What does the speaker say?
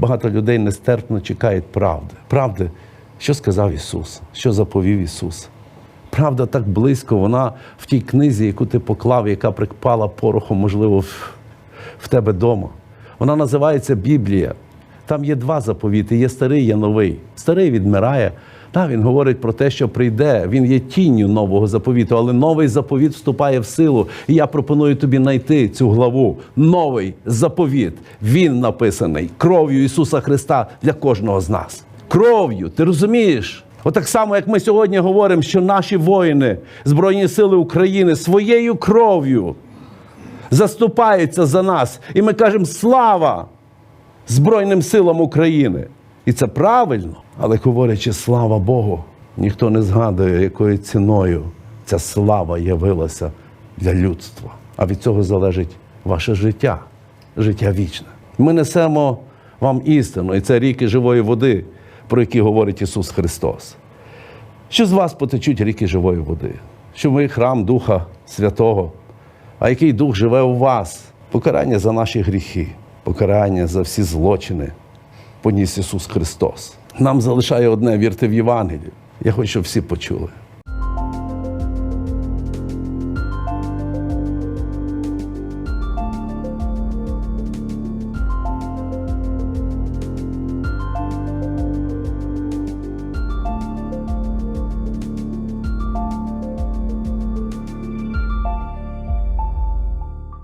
багато людей нестерпно чекають правди. Правди, що сказав Ісус, що заповів Ісус. Правда так близько, вона в тій книзі, яку ти поклав, яка припала порохом, можливо, в, в тебе вдома. Вона називається Біблія. Там є два заповіти: є старий, є новий. Старий відмирає. Та, він говорить про те, що прийде. Він є тінню нового заповіту, але новий заповіт вступає в силу. І я пропоную тобі знайти цю главу. Новий заповіт. Він написаний кров'ю Ісуса Христа для кожного з нас. Кров'ю, ти розумієш? Отак само, як ми сьогодні говоримо, що наші воїни, Збройні Сили України своєю кров'ю заступаються за нас. І ми кажемо слава Збройним силам України. І це правильно. Але говорячи слава Богу, ніхто не згадує, якою ціною ця слава явилася для людства. А від цього залежить ваше життя, життя вічне. Ми несемо вам істину, і це ріки живої води, про які говорить Ісус Христос. Що з вас потечуть ріки живої води? Що ви храм Духа Святого, а який дух живе у вас? Покарання за наші гріхи, покарання за всі злочини поніс Ісус Христос. Нам залишає одне вірте в Євангелію. Я хочу, щоб всі почули.